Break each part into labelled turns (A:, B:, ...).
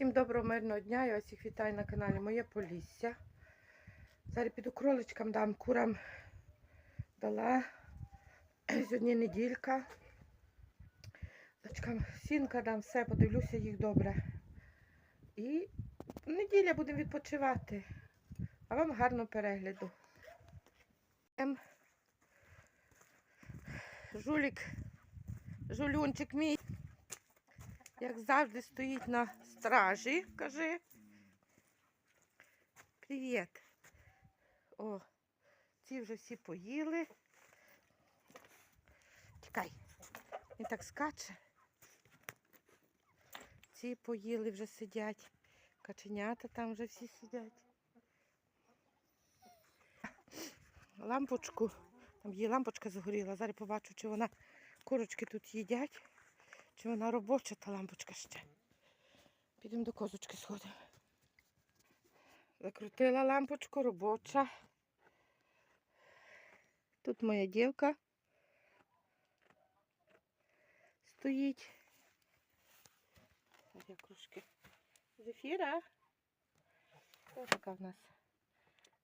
A: Всім доброго мирного дня. Я вас всіх вітаю на каналі Моє Полісся. Зараз піду кроличкам дам, курам дала. Сьогодні неділька. Дочкам сінка дам, все, подивлюся їх добре. І неділя будемо відпочивати. А вам гарного перегляду. Ем, Жулік, жулюнчик мій як завжди, стоїть на стражі, кажи. Привіт. О, ці вже всі поїли. Чекай, він так скаче. Ці поїли вже сидять. Каченята там вже всі сидять. Лампочку, там є лампочка згоріла. Зараз побачу, чи вона курочки тут їдять. Чи вона робоча та лампочка ще? Підемо до козочки сходимо. Закрутила лампочку, робоча. Тут моя дівка стоїть. Я кружки. Зефіра. Ось така в нас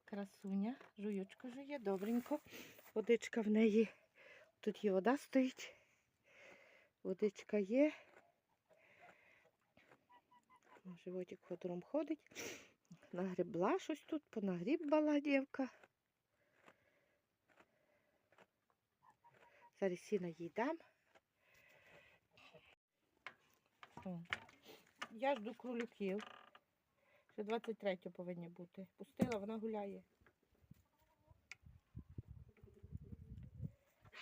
A: красуня. Жуючку жує, добренько. Водичка в неї. Тут є вода стоїть. Водичка є. Животик ходором ходить. Нагребла щось тут, понагрібала дівка. Зараз сіна їй дам. Я жду кролюків. Ще 23 повинні бути. Пустила, вона гуляє.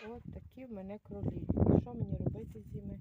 A: От такі в мене кролі. Що мені робити з ними?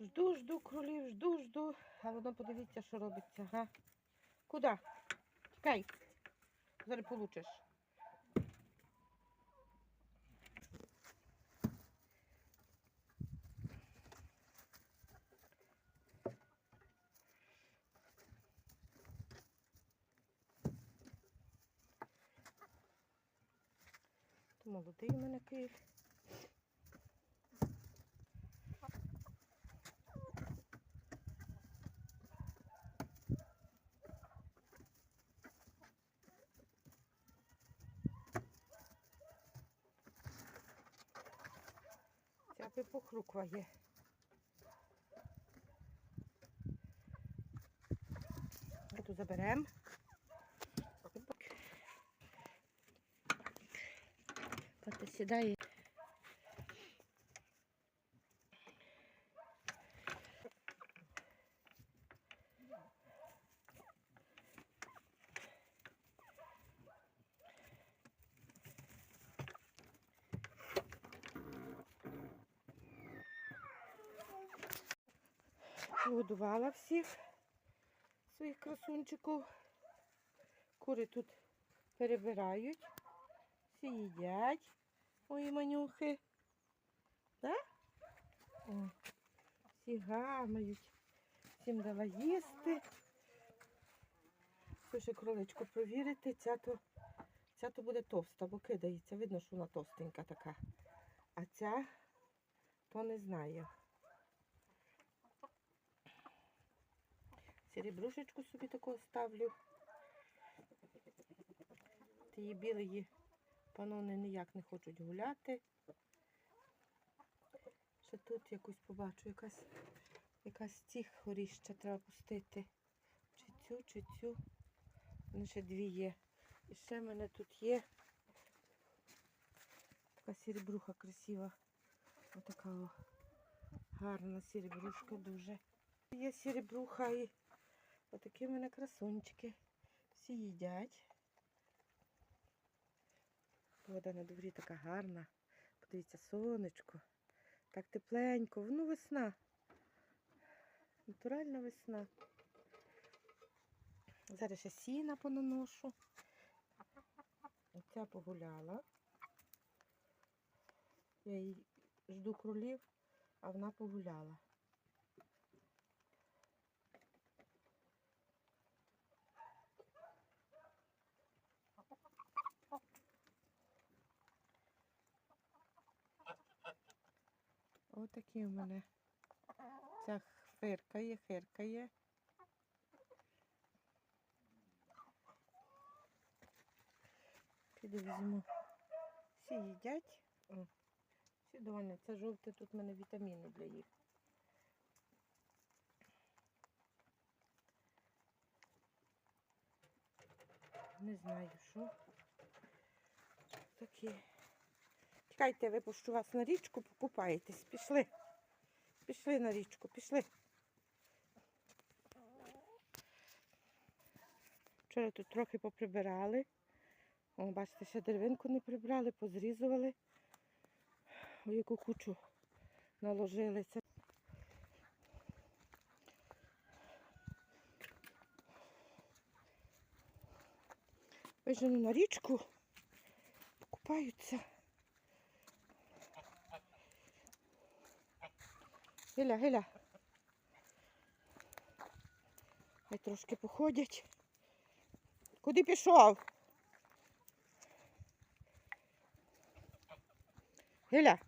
A: Жду, жду кролів, жду, жду. А воно подивіться, що робиться, га? Куди? Чекай. Зараз получиш. Молодий у мене київ. Ця похруква є. Оту заберемо. Тато сідає. Годувала всіх своїх красунчиків. Кури тут перебирають, всі їдять мої манюхи. Да? О, всі гамають, всім дала їсти. Слушай, кроличку провірити, ця то, ця то буде товста, бо кидається. Видно, що вона товстенька така. А ця то не знаю. Серебрушечку собі таку ставлю. Ті білої панони ніяк не хочуть гуляти. Ще тут якусь побачу, якась якась цих хоріща треба пустити. Чи цю, чи цю. Вони ще дві є. І ще в мене тут є така серебруха красива. Отака о, гарна сіребрушка дуже. Є сіребруха і отакі в мене красунчики. Всі їдять. Вода на дворі така гарна. Подивіться, сонечко. Так тепленько. Ну, весна. Натуральна весна. Зараз ще сіна понаношу. Ця погуляла. Я їй жду кролів, а вона погуляла. Отакі у мене. Ця фиркає, хиркає. Піду візьму. Всі їдять. О, всі довольні. Це жовте, тут в мене вітаміни для їх. Не знаю, що. Такі. Чекайте, випущу вас на річку, покупаєтесь. Пішли. Пішли на річку, пішли. Вчора тут трохи поприбирали. О, бачите, ще деревинку не прибрали, позрізували. Ой, яку кучу наложили. Це Вижену на річку, купаються. Гиля, гиля. Хай трошки походять. Куди пішов? Гиля.